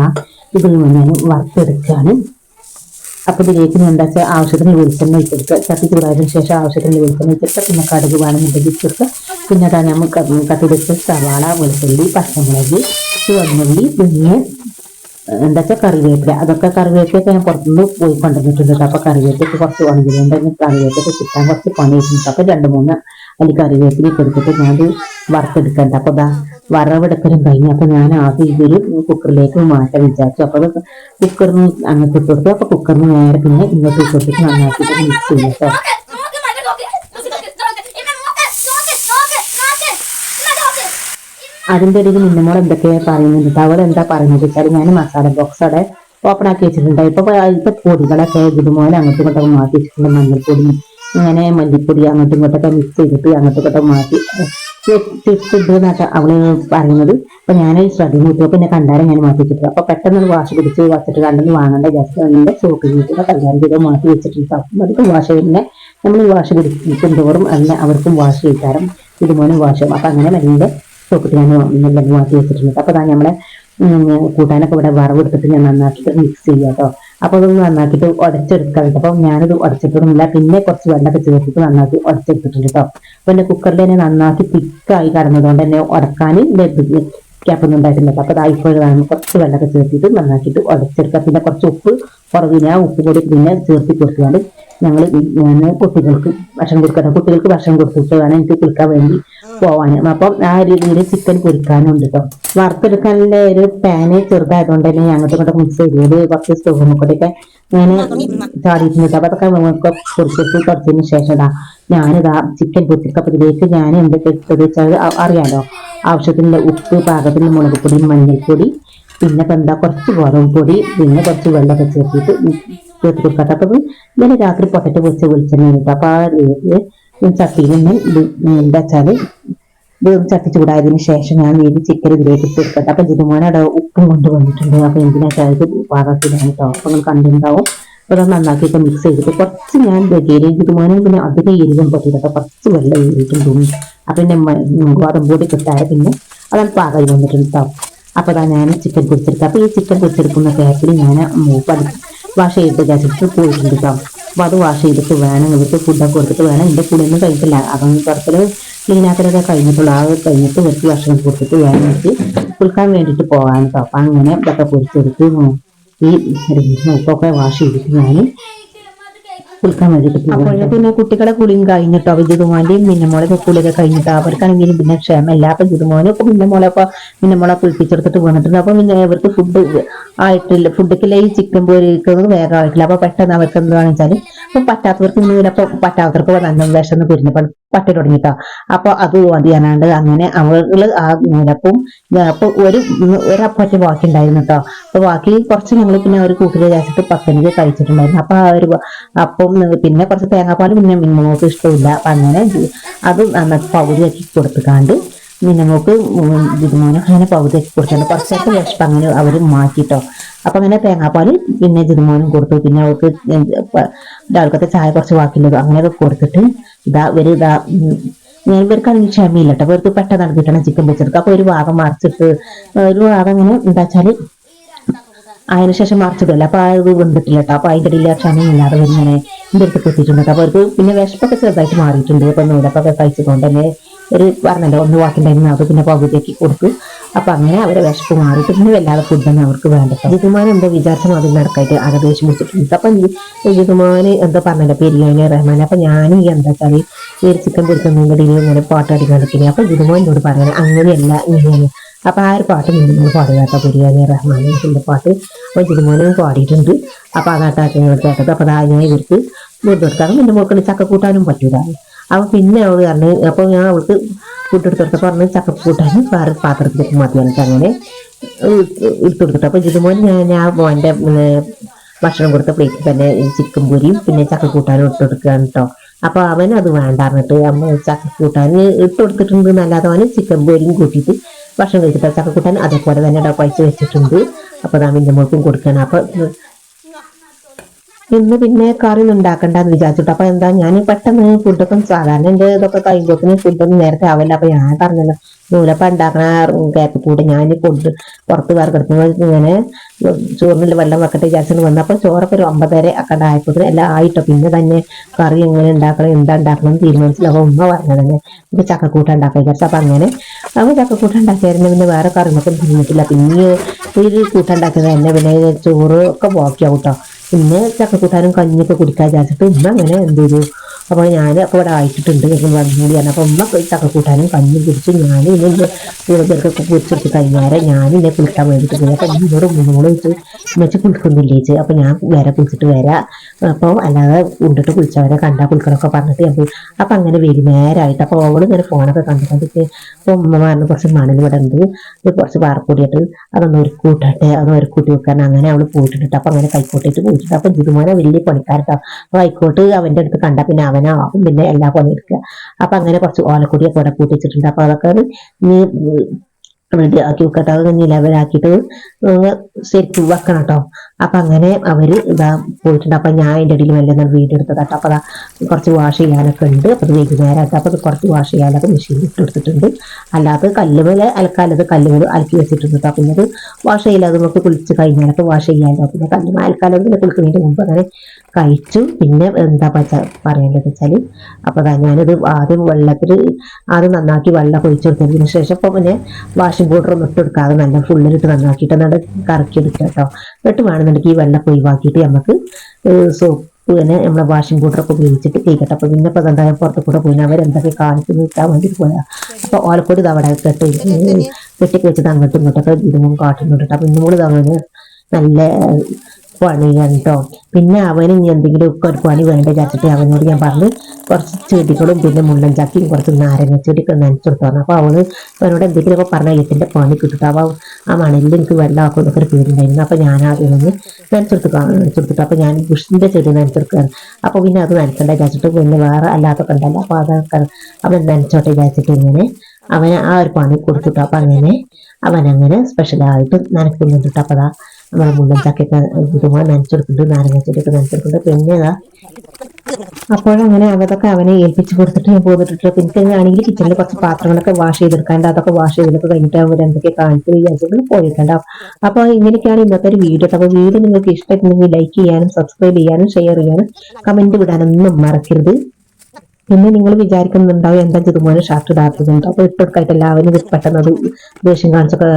ഇതിൽ ഇത് ഞാൻ വറുത്തെടുക്കുകയാണ് അപ്പൊ ഇതിലേക്ക് ഉണ്ടാക്കിയ ആവശ്യത്തിന് വെളിച്ചെണ്ണ വെച്ചെടുക്കുക ചട്ടി ചൂടായതിനു ശേഷം ആവശ്യത്തിന് വെളിച്ചെണ്ണ വെച്ചെടുക്കുക പിന്നെ കടുക് വേണമെന്നുണ്ടെങ്കിൽ ഇട്ടെടുക്കുക പിന്നെ അതാ നമ്മൾ വെച്ച സവാള വെളുത്തുള്ളി പച്ചമുളക് ചുവന്നുള്ളി പിന്നെ എന്താ കറിവേപ്പില. അതൊക്കെ കറിവേപ്പിലൊക്കെ ഞാൻ പുറത്തുനിന്ന് പോയി കൊണ്ടുവന്നിട്ടുണ്ട് അപ്പൊ കറിവേപ്പിലൊക്കെ കുറച്ച് ഉണങ്ങിയതുകൊണ്ട് കറിവേപ്പിലൊക്കെ കിട്ടാൻ കുറച്ച് പണി വെച്ചിട്ടുണ്ട് അപ്പൊ രണ്ട് മൂന്ന് അതിൽ കറിവേപ്പിലൊക്കെ എടുത്തിട്ട് ഞാൻ വറുത്തെടുക്കണ്ട. അപ്പൊ ദാ വറവെടുക്കലും കഴിഞ്ഞു അപ്പോൾ ഞാൻ ആദ്യം ഇതൊരു കുക്കറിലേക്ക് മാറ്റാൻ വിചാരിച്ചു. അപ്പൊ അത് കുക്കറിന് അങ്ങോട്ട് ഇട്ട് കൊടുത്തു. അപ്പൊ കുക്കറിന് നേരെ പിന്നെ ഇങ്ങോട്ട് ഇട്ട് കൊടുത്തിട്ട് നന്നാക്കിയിട്ട് മിക്സ് ചെയ്യും കേട്ടോ. അതിന്റെ ഇടയിൽ നിന്നമോൾ എന്തൊക്കെയാ പറയുന്നുണ്ട്. അവൾ എന്താ പറയുന്നത് വെച്ചാൽ ഞാൻ മസാല ബോക്സ് അവിടെ ഓപ്പൺ ആക്കി വെച്ചിട്ടുണ്ട്. ഇപ്പൊ ഇപ്പൊ പൊടികളൊക്കെ ഇതുപോലെ അങ്ങോട്ടും ഇങ്ങോട്ടൊക്കെ മാറ്റി വെച്ചിട്ടുണ്ട് മഞ്ഞൾപ്പൊടി അങ്ങനെ മല്ലിപ്പൊടി അങ്ങോട്ടും ഇങ്ങോട്ടൊക്കെ മിക്സ് ചെയ്തിട്ട് അങ്ങോട്ടും മാറ്റി എന്നൊക്കെ അവൾ പറയുന്നത്. അപ്പൊ ഞാൻ ശ്രദ്ധ കൂട്ടിയപ്പോ എന്നെ കണ്ടാലും ഞാൻ മാറ്റി വെച്ചിട്ടുണ്ട്. അപ്പൊ പെട്ടെന്ന് വാഷ് പിടിച്ച് വച്ചിട്ട് കണ്ടെന്ന് വാങ്ങേണ്ട ജസ്റ്റ് അതിന്റെ സോപ്പ് ചെയ്തിട്ട് കല്യാണം ചെയ്ത് മാറ്റി വെച്ചിട്ടുണ്ട്. അപ്പം അതൊക്കെ വാഷ് പിന്നെ നമ്മൾ വാഷ് പിടിക്കും തോറും അതിന് അവർക്കും വാഷ് ചെയ്താലും ഇതുപോലെ വാഷ് ചെയ്യും. അപ്പൊ അങ്ങനെ മെല്ലെ സോപ്പിട്ട് ഞാൻ മെല്ലെ മാറ്റി വെച്ചിട്ടുണ്ട്. അപ്പൊ അതാ നമ്മളെ കൂട്ടാനൊക്കെ ഇവിടെ വറവെടുത്തിട്ട് ഞാൻ നന്നാക്കിയിട്ട് മിക്സ് ചെയ്യാം കേട്ടോ അപ്പൊ അതൊന്ന് നന്നാക്കിയിട്ട് ഉടച്ചെടുക്കാറുണ്ട് അപ്പൊ ഞാനത് ഉടച്ചിട്ടൊന്നുമില്ല പിന്നെ കുറച്ച് വെള്ളമൊക്കെ ചേർത്തിട്ട് നന്നാക്കി ഉടച്ചെടുത്തിട്ടുണ്ട് കേട്ടോ അപ്പൊ എന്റെ കുക്കറിൽ തന്നെ നന്നാക്കി തിക്കായി കടന്നതുകൊണ്ട് തന്നെ ഉടക്കാൻ ക്യാപ്പൊന്നും ഉണ്ടായിട്ടില്ല അത് അതായിപ്പോഴാണ് കുറച്ച് വെള്ളമൊക്കെ ചേർത്തിട്ട് നന്നാക്കിയിട്ട് ഉടച്ചെടുക്കുക പിന്നെ കുറച്ച് ഉപ്പ് കുറവില്ല. ഉപ്പ് കൂടി പിന്നെ ചേർത്തി കൊടുത്തുകൊണ്ട് ഞങ്ങൾ ഞാൻ കുട്ടികൾക്ക് ഭക്ഷണം കൊടുക്കണം കുട്ടികൾക്ക് ഭക്ഷണം കൊടുത്തിട്ട് വേണം എനിക്ക് കുളിക്കാൻ വേണ്ടി പോവാനും. അപ്പം ആ രീതിയിൽ ചിക്കൻ പൊരിക്കാനുണ്ട് കേട്ടോ വറുത്തെടുക്കാനുള്ള ഒരു പാന് ചെറുതായതുകൊണ്ട് തന്നെ ഞങ്ങൾക്ക് ഇവിടെ മിക്സ് ചെയ്തത് കുറച്ച് സ്റ്റോവ് നോക്കട്ടെ ഞാൻ ചാടിയിട്ടുണ്ട് അപ്പൊ അതൊക്കെ നമുക്ക് പൊരിച്ചിട്ട് കുറച്ചതിന് ശേഷം ഇതാ ഞാനിതാ ചിക്കൻ പൊരിച്ചപ്പോ ഇതിലേക്ക് ഞാൻ എന്തൊക്കെ എടുത്തത് വെച്ചാൽ അറിയാലോ. ആവശ്യത്തിനുള്ള ഉപ്പ് പാകത്തിന് മുളക് പൊടി മഞ്ഞൾപ്പൊടി പിന്നെ എന്താ കുറച്ച് ഗോതമ്പ് പൊടി പിന്നെ കുറച്ച് വെള്ളമൊക്കെ ചേർത്തിട്ട് ചേർത്ത് കൊടുക്കട്ടെ അപ്പൊ ഇന്നലെ രാത്രി പൊട്ടറ്റ് പൊരിച്ച വെളിച്ചെണ്ണ കേട്ടോ അപ്പൊ ആ ചട്ടിയിൽ നിന്ന് എന്താ വെച്ചാൽ വെറും ചട്ടി ചൂടായതിനു ശേഷം ഞാൻ വീണ്ടും ചിക്കൻ ഇതിലേക്ക് ഇട്ട് അപ്പൊ ജിതുമോനെ അവിടെ ഉപ്പും കൊണ്ട് വന്നിട്ടുണ്ട്. അപ്പൊ എന്തിനാ വെച്ചാൽ ഇത് പാകത്തിലാണ് കേട്ടോ അപ്പൊ നിങ്ങൾ കണ്ടിട്ടുണ്ടാവും. അപ്പൊ അത് നന്നാക്കിയിട്ട് മിക്സ് ചെയ്തിട്ട് കുറച്ച് ഞാൻ വെജീരി ജിതുമോനെ പിന്നെ അധികം എരിവും പറ്റിയിട്ടൊക്കെ കുറച്ച് വെള്ളം തോന്നി അപ്പൊ എന്റെ മ- ഉം ഗോതമ്പ് പൊടി കിട്ടായ പിന്നെ അതാണ് പാകം വന്നിട്ടുണ്ട് കേട്ടോ അപ്പൊ അതാ ഞാൻ ചിക്കൻ പൊരിച്ചെടുക്കുക അപ്പൊ ഈ ചിക്കൻ പൊരിച്ചെടുക്കുന്ന പാക്കിൽ ഞാൻ മൂപ്പടി വാഷ് ചെയ്തിട്ട് വിചാരിച്ചിട്ട് പോയിട്ടുണ്ട് കേട്ടോ അപ്പൊ അത് വാഷ് ചെയ്തിട്ട് വേണം ഇവർക്ക് ഫുഡൊക്കെ കൊടുത്തിട്ട് വേണം. എന്റെ കൂടെയൊന്നും കഴിക്കില്ല അതൊന്നും പുറത്തിൽ ക്ലീൻ ആക്കലൊക്കെ കഴിഞ്ഞിട്ടുള്ള. ആ കഴിഞ്ഞിട്ട് ഇവർക്ക് ഭക്ഷണം കൊടുത്തിട്ട് വേണം എനിക്ക് കുളിക്കാൻ വേണ്ടിയിട്ട് പോകാൻ. കേട്ടോ അപ്പൊ അങ്ങനെ ഇതൊക്കെ പൊരിച്ചെടുത്ത് ഈ ഉപ്പൊക്കെ വാഷ് ചെയ്തിട്ട് ഞാൻ കുളിക്കാൻ പിന്നെ കുട്ടികളെ കുളിയും കഴിഞ്ഞിട്ടോ അപ്പൊ ജിതുമോന്റെയും മിന്നമോളെ കുളിയൊക്കെ കഴിഞ്ഞിട്ടോ അവർക്കാണെങ്കിലും പിന്നെ ക്ഷമല്ല അപ്പൊ ജിതുമോനെ ഇപ്പൊ മിന്നമോളെ ഇപ്പൊ മിന്നമോളെ കുളിപ്പിച്ചെടുത്തിട്ട് വന്നിട്ടുണ്ട് അപ്പൊ പിന്നെ അവർക്ക് ഫുഡ് ആയിട്ടില്ല. ഫുഡൊക്കെ ഈ ചിക്കൻ പൊരിക്കുന്നത് വേഗം ആയിട്ടില്ല. അപ്പൊ പെട്ടെന്ന് അവർക്ക് എന്താണെന്ന് വെച്ചാൽ അപ്പൊ പറ്റാത്തവർക്ക് ഇന്നിപ്പോ പറ്റാത്തവർക്ക് നല്ല വിഷം പിരിഞ്ഞപ്പോ പട്ടി തുടങ്ങിട്ടോ അപ്പൊ അത് മതിയാനാണ്ട് അങ്ങനെ അവൾ ആ നൂലപ്പും അപ്പൊ ഒരു ഒരപ്പറ്റ ബാക്കി ഉണ്ടായിരുന്നു കേട്ടോ അപ്പൊ ബാക്കി കുറച്ച് ഞങ്ങൾ പിന്നെ ഒരു കൂട്ടിലെ വിചാരിച്ചിട്ട് പത്തനക്ക് കഴിച്ചിട്ടുണ്ടായിരുന്നു അപ്പൊ ആ ഒരു അപ്പം പിന്നെ കുറച്ച് തേങ്ങാപ്പാൽ പിന്നെ മിന്നുമോക്ക് ഇഷ്ടമില്ല അപ്പൊ അങ്ങനെ അത് നന്നാക്കി പകുതിയാക്കി കൊടുത്തുകാണ്ട് മിന്നുമോക്ക് ജിതുമോനും അങ്ങനെ പകുതിയാക്കി കൊടുത്തിട്ടുണ്ട് കുറച്ചൊക്കെ വിശപ്പ് അങ്ങനെ അവർ മാറ്റിട്ടോ അപ്പൊ അങ്ങനെ തേങ്ങാപ്പാൽ പിന്നെ ജിതുമോനും കൊടുത്തു പിന്നെ അവർക്ക് രാവിലത്തെ ചായ കുറച്ച് ബാക്കിയുള്ളത് അങ്ങനെയൊക്കെ കൊടുത്തിട്ട് ഇതാ ഇവർ ഇതാ ഇവർക്ക് ഇവർക്കാണെങ്കിൽ ക്ഷമയില്ല കേട്ടോ ഇവർക്ക് പെട്ടെന്ന് കിട്ടണം ചിക്കൻ വെച്ചെടുക്കുക. അപ്പൊ ഒരു ഭാഗം മറിച്ചിട്ട് ഒരു ഭാഗം ഇങ്ങനെ എന്താ വെച്ചാൽ അതിന് ശേഷം മറിച്ചിടില്ല അപ്പൊ അത് കൊണ്ടിട്ടില്ല കേട്ടോ. അപ്പൊ അതിന്റെ ഇടയിൽ ക്ഷമയില്ലാതെ ഇങ്ങനെ എന്റെ അടുത്ത് എത്തിയിട്ടുണ്ട് അപ്പൊ അവർക്ക് പിന്നെ വിശപ്പൊക്കെ ചെറുതായിട്ട് മാറിയിട്ടുണ്ട്. ഇപ്പൊ നൂലപ്പൊക്കെ കഴിച്ചതുകൊണ്ട് തന്നെ ഒരു പറഞ്ഞല്ലോ ഒന്ന് വാക്കിണ്ടായിരുന്നു അത് പിന്നെ പകുതിയാക്കി കൊടുത്തു അപ്പൊ അങ്ങനെ അവരെ വിശപ്പ് മാറിയിട്ട് പിന്നെ വല്ലാതെ ഫുഡൊന്നും അവർക്ക് വേണ്ട. ജിതുമാൻ എന്താ വിചാരിച്ച മതി നടക്കായിട്ട് അകദേശം വെച്ചിട്ടുണ്ട്. അപ്പൊ ജിതുമാന് എന്താ പറഞ്ഞല്ലോ? പെരിയാനി റഹ്മാൻ അപ്പൊ ഞാൻ ഈ എന്താ വെച്ചാൽ ഈ ചിക്കൻ പൊരിക്കുന്നതിന്റെ ഇടയിൽ ഇങ്ങനെ പാട്ടാടി നടക്കുന്നത് അപ്പൊ ജിതുമാൻ പറഞ്ഞു അങ്ങനെയല്ല ഇങ്ങനെയാണ് അപ്പൊ ആ ഒരു പാട്ട് നിങ്ങൾ പാടുക അപ്പൊ ബിരിയാണി റഹ്മാനിന്റെ പാട്ട്. അപ്പൊ ജിതുമോനും പാടിയിട്ടുണ്ട്. അപ്പൊ അതാട്ടാക്കി കേട്ടത് അപ്പൊ അതാ ഞാൻ ഇവർക്ക് ഫുഡ് കൊടുക്കാം പിന്നെ മോക്കളി ചക്ക കൂട്ടാനും പറ്റൂല. അപ്പൊ പിന്നെ അവൾ പറഞ്ഞു അപ്പൊ ഞാൻ അവൾക്ക് ഫുഡ് എടുത്തെടുത്ത് പറഞ്ഞ് ചക്ക കൂട്ടാനും വേറെ പാത്രത്തിലേക്ക് എനിക്ക് അങ്ങനെ എടുത്തു കൊടുത്തിട്ട് അപ്പൊ ജിതുമോൻ ഞാൻ ഉം, ഭക്ഷണം കൊടുത്ത പ്ലേറ്റിൽ തന്നെ ചിക്കൻ പൊരിയും പിന്നെ ചക്ക കൂട്ടാനും ഇട്ട് കൊടുക്കുകയാണ് കേട്ടോ അപ്പൊ അവൻ അത് വേണ്ടാർന്നിട്ട് അമ്മ ചക്ക കൂട്ടാൻ ഇട്ട് കൊടുത്തിട്ടുണ്ട് എന്നല്ലാതെ അവന് ചിക്കൻ പൊരിയും കൂട്ടിയിട്ട് ഭക്ഷണം കഴിച്ചിട്ട് ചക്ക കൂട്ടാൻ അതേപോലെ തന്നെ ഇവിടെ കഴിച്ച് വെച്ചിട്ടുണ്ട്. അപ്പൊ അതാ പിന്നെ മോൾക്കും കൊടുക്കണം അപ്പൊ ഇന്ന് പിന്നെ കറി ഒന്നും ഉണ്ടാക്കണ്ടെന്ന് വിചാരിച്ചിട്ട്. അപ്പൊ എന്താ ഞാൻ പെട്ടെന്ന് ഫുഡൊക്കെ സാധാരണ എന്റെ ഇതൊക്കെ കഴിയുമ്പോത്തിന് ഫുഡൊന്നും നേരത്തെ ആവില്ല. അപ്പൊ ഞാൻ പറഞ്ഞല്ലോ നൂലപ്പ ഉണ്ടാക്കണ ഗ്യാപ്പ് കൂടെ ഞാൻ കൊണ്ട് പുറത്ത് വേറെ കിടക്കുമ്പോൾ ഇങ്ങനെ ചോറിനിൽ വെള്ളം വെക്കട്ടെ വിചാരിച്ചിട്ട് വന്നപ്പോ ചോറൊക്കെ ഒരു ഒമ്പതര ഒക്കെ ആയപ്പോഴത്തേന് എല്ലാം ആയിട്ടോ. പിന്നെ തന്നെ കറി എങ്ങനെ ഉണ്ടാക്കണം എന്താ ഉണ്ടാക്കണം എന്ന് തീരുമാനിച്ചില്ല. അപ്പൊ ഉമ്മ പറഞ്ഞത് തന്നെ ഇപ്പൊ ചക്കക്കൂട്ട ഉണ്ടാക്കാൻ വിചാരിച്ചു. അപ്പൊ അങ്ങനെ അപ്പൊ ചക്കക്കൂട്ട ഉണ്ടാക്കിയായിരുന്നു. പിന്നെ വേറെ കറിമൊക്കെ തിന്നിട്ടില്ല പിന്നെ ഈ കൂട്ട തന്നെ പിന്നെ ചോറ് ഒക്കെ ബോക്കിയാവും കേട്ടോ പിന്നെ ചക്കക്കൂട്ടാനും കഞ്ഞിയൊക്കെ കുടിക്കാൻ വിചാരിച്ചിട്ട് ഇന്ന് അങ്ങനെ എന്ത് ചെയ്തു അപ്പോൾ ഞാൻ അപ്പോൾ ഇവിടെ ആയിട്ടുണ്ട് ഞങ്ങൾ വന്നുകൂടിയാണ് അപ്പോൾ ഉമ്മ പോയി ചക്കക്കൂട്ടാനും കഞ്ഞിയും കുടിച്ച് ഞാൻ പേർക്കൊക്കെ കുടിച്ചെടുത്ത് കഴിഞ്ഞാൽ ഞാൻ ഇന്നെ കുളിക്കാൻ വേണ്ടിയിട്ട് പോയി. അപ്പോൾ എന്നോട് മൂന്നോട് വെച്ച് വെച്ച് കുളിക്കുന്നില്ലേ അപ്പോൾ ഞാൻ വേറെ കുളിച്ചിട്ട് വരാം. അപ്പോൾ അല്ലാതെ കൊണ്ടിട്ട് കുളിച്ചവരെ കണ്ടാൽ കുളിക്കണമൊക്കെ പറഞ്ഞിട്ട് ഞാൻ പോയി. അപ്പം അങ്ങനെ വൈകുന്നേരമായിട്ട് അപ്പോൾ അവൾ ഇങ്ങനെ ഫോണൊക്കെ കണ്ടു കണ്ടിട്ട് അപ്പോൾ ഉമ്മ പറഞ്ഞു കുറച്ച് മണൽ ഇവിടെ ഉണ്ട്. കുറച്ച് പാറപ്പൊടിയിട്ട് അതൊന്ന് ഒരു കൂട്ടട്ടെ അത് ഒരു കൂട്ടി വെക്കാൻ അങ്ങനെ അവൾ പോയിട്ടുണ്ട്. അപ്പോൾ അങ്ങനെ കൈക്കോട്ടിട്ട് പോയിട്ടുണ്ട്. അപ്പോൾ ജിതുമോനെ വലിയ പണിക്കാരട്ടോ. അപ്പോൾ കൈക്കോട്ട് അവന്റെ അടുത്ത് കണ്ട പിന്നെ അവനാവും പിന്നെ എല്ലാ പണി എടുക്കുക. അപ്പൊ അങ്ങനെ കുറച്ച് ഓലക്കൊടിയൊക്കെ ഇവിടെ കൂട്ടിച്ചിട്ടുണ്ട് അപ്പൊ അതൊക്കെ നീ റെഡി ആക്കി വെക്കട്ടെ. അത് ലെവലാക്കിയിട്ട് ശരിക്കും വെക്കണം കേട്ടോ അപ്പൊ അങ്ങനെ അവർ ഇതാ പോയിട്ടുണ്ട്. അപ്പൊ ഞാൻ എന്റെ ഇടയിൽ വല്ല വീഡിയോ എടുത്തത് കേട്ടോ അപ്പൊ അതാ കുറച്ച് വാഷ് ചെയ്യാനൊക്കെ ഉണ്ട്. അപ്പൊ അത് വൈകുന്നേരമായിട്ട് അപ്പൊ അത് കുറച്ച് വാഷ് ചെയ്യാനൊക്കെ മെഷീനിൽ ഇട്ട് കൊടുത്തിട്ടുണ്ട്. അല്ലാതെ കല്ലുമേലെ അലക്കാലത് കല്ലുകൾ അലക്കി വെച്ചിട്ടുണ്ട് കേട്ടോ പിന്നെ അത് വാഷ് ചെയ്യില്ലാതെ നമുക്ക് കുളിച്ച് കഴിഞ്ഞാലൊക്കെ വാഷ് ചെയ്യാനോ പിന്നെ കല്ല് അലക്കാലത് പിന്നെ കുളിക്കുന്നതിന് മുമ്പ് അങ്ങനെ കഴിച്ചു. പിന്നെ എന്താ പറയേണ്ടത് അപ്പൊ അതാ ഞാനത് ആദ്യം വെള്ളത്തിൽ ആദ്യം നന്നാക്കി വെള്ളം ഒഴിച്ചു കൊടുത്തതിന് ശേഷം ഇപ്പൊ പിന്നെ വാഷിംഗ് പൗഡർ ഒന്നും ഇട്ട് കൊടുക്കാതെ നല്ല ഫുള്ളിലിട്ട് നന്നാക്കിയിട്ട് നല്ല കറക്കി എടുക്കാം കേട്ടോ എന്നിട്ട് വേണമെന്നുണ്ടെങ്കിൽ ഈ വെള്ളം ഒഴിവാക്കിയിട്ട് നമുക്ക് സോപ്പ് തന്നെ നമ്മളെ വാഷിംഗ് പൗഡറൊക്കെ ഉപയോഗിച്ചിട്ട് തേക്കട്ടെ അപ്പോൾ പിന്നെ ഇപ്പം എന്താ പുറത്ത് കൂടെ പോയി അവരെന്തൊക്കെ കാണിച്ചു നിൽക്കാൻ വേണ്ടി പോയാൽ അപ്പോൾ ഓലക്കൊടി ഇത് അവിടെ കെട്ടി. കെട്ടിക്ക് വെച്ചിട്ട് അങ്ങോട്ടും ഇങ്ങോട്ടൊക്കെ ഇതും കാട്ടുന്നുണ്ട് അപ്പോൾ ഇന്നുകൂടി തവണ നല്ല പണിയാണ് കേട്ടോ പിന്നെ അവന് ഇനി എന്തെങ്കിലും ഒക്കെ ഒരു പണി വേണ്ട ചാച്ചിട്ട് അവനോട് ഞാൻ പറഞ്ഞു കുറച്ച് ചെടികളും പിന്നെ മുള്ളൻ ചാക്കിയും കുറച്ച് നാരങ്ങ ചെടിയൊക്കെ നനച്ചെടുത്തു പറഞ്ഞു. അപ്പോൾ അവൾ അവനോട് എന്തെങ്കിലുമൊക്കെ പറഞ്ഞാൽ ഇതിന്റെ പണി കിട്ടും അപ്പോൾ ആ മണലിൽ എനിക്ക് വെള്ളമാക്കും എന്നൊക്കെ ഒരു പേരുണ്ടായിരുന്നു അപ്പോൾ ഞാൻ ആദ്യം ഒന്ന് നനച്ചെടുത്ത് നനച്ചെടുത്തിട്ട് അപ്പോൾ ഞാൻ ബുഷിന്റെ ചെടി നനച്ചെടുക്കുകയാണ് അപ്പോൾ പിന്നെ അത് നനക്കണ്ട ചാച്ചിട്ട് പിന്നെ വേറെ അല്ലാത്തൊക്കെ ഉണ്ടല്ലോ. അപ്പോൾ അതൊക്കെ അവൻ നനച്ചോട്ടെ ചാച്ചിട്ട് ഇങ്ങനെ അവന് ആ ഒരു പണി കൊടുത്തിട്ടു അപ്പോൾ അങ്ങനെ അവൻ അങ്ങനെ സ്പെഷ്യലായിട്ട് നനക്കുന്നുണ്ട് ട്ടോ. അപ്പൊ അതാ നമ്മളെ മുള്ളൻ ചക്കയൊക്കെ ഇതുപോലെ നനച്ചെടുക്കുന്നുണ്ട് നാരങ്ങ ചെടിയൊക്കെ നനച്ചെടുക്കുന്നുണ്ട്. പിന്നെ ഇതാ അപ്പോഴങ്ങനെ അതൊക്കെ അവനെ ഏൽപ്പിച്ച് കൊടുത്തിട്ട് ഞാൻ പോന്നിട്ടുണ്ട്. പിന്നെ ആണെങ്കിൽ കിച്ചണിൽ കുറച്ച് പാത്രങ്ങളൊക്കെ വാഷ് ചെയ്തെടുക്കാണ്ട് അതൊക്കെ വാഷ് ചെയ്തിട്ട് കഴിഞ്ഞിട്ട് അവർ എന്തൊക്കെ കാണിച്ചു വിചാരിച്ചിട്ട് പോയിട്ടുണ്ടാവും അപ്പൊ ഇങ്ങനെയൊക്കെയാണ് ഇന്നത്തെ ഒരു വീഡിയോ. അപ്പൊ വീഡിയോ നിങ്ങൾക്ക് ഇഷ്ടമായിട്ടുണ്ടെങ്കിൽ ലൈക്ക് ചെയ്യാനും സബ്സ്ക്രൈബ് ചെയ്യാനും ഷെയർ ചെയ്യാനും കമന്റ് വിടാനൊന്നും മറക്കരുത്. പിന്നെ നിങ്ങൾ വിചാരിക്കുന്നുണ്ടാവും എന്താ ചെറുമോനെ ഷർട്ട് ഇടാത്തതുണ്ട് അപ്പൊ ഇട്ടൊടുക്കായിട്ട് എല്ലാവരും ഇത് പെട്ടെന്ന് അത് ദേഷ്യം കാണിച്ചൊക്കെ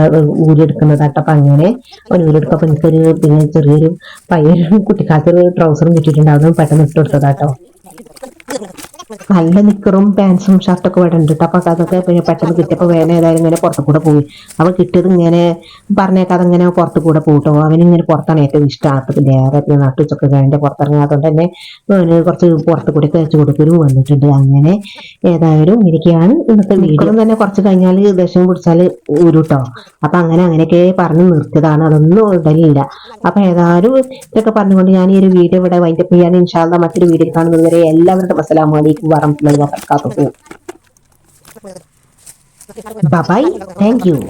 ഊരിയെടുക്കുന്നതാട്ടോ അപ്പൊ അങ്ങനെ അവൻ ഊരിയെടുക്കും അപ്പൊ എനിക്കൊരു പിന്നെ ചെറിയൊരു പയ്യൊരു കുട്ടിക്കാലത്തൊരു ട്രൗസറും കിട്ടിയിട്ടുണ്ടാവുന്നതും പെട്ടെന്ന് ഇട്ടെടുത്തതാട്ടോ നല്ല നിക്കറും പാൻസും ഷർട്ടൊക്കെ ഇവിടെ ഉണ്ട് കേട്ടോ അപ്പൊ അതൊക്കെ പിന്നെ പെട്ടെന്ന് കിട്ടിയപ്പോ വേന ഏതായാലും ഇങ്ങനെ പുറത്തു കൂടെ പോയി. അവൾ കിട്ടിയത് ഇങ്ങനെ പറഞ്ഞേക്കാതെ ഇങ്ങനെ പുറത്തു കൂടെ പോട്ടോ അവനിങ്ങനെ പുറത്താണ് ഏറ്റവും ഇഷ്ടമാകത്തില്ല ഏറെ നട്ടുച്ചൊക്കെ കഴിഞ്ഞ പുറത്തിറങ്ങാത്തതുകൊണ്ട് തന്നെ അവന് കുറച്ച് പുറത്തു കൂടി കഴിച്ചു കൊടുക്കലും വന്നിട്ടുണ്ട്. അങ്ങനെ ഏതായാലും ഇങ്ങനെയൊക്കെയാണ് ഇന്നത്തെ വീഡിയോ. തന്നെ കുറച്ച് കഴിഞ്ഞാൽ ദശം പിടിച്ചാൽ ഊരുട്ടോ അപ്പൊ അങ്ങനെ അങ്ങനെയൊക്കെ പറഞ്ഞു നിർത്തിയതാണ്. അതൊന്നും ഇടലില്ല. അപ്പൊ ഏതായാലും ഇതൊക്കെ പറഞ്ഞുകൊണ്ട് ഞാൻ ഈ ഒരു വീഡിയോ ഇവിടെ വൈൻഡപ്പ് ചെയ്യാൻ ഇൻഷാല്ല മറ്റൊരു വീഡിയോ കാണുന്നത് വരെ എല്ലാവരുടെ warang may ka to. Bye-bye. Thank you.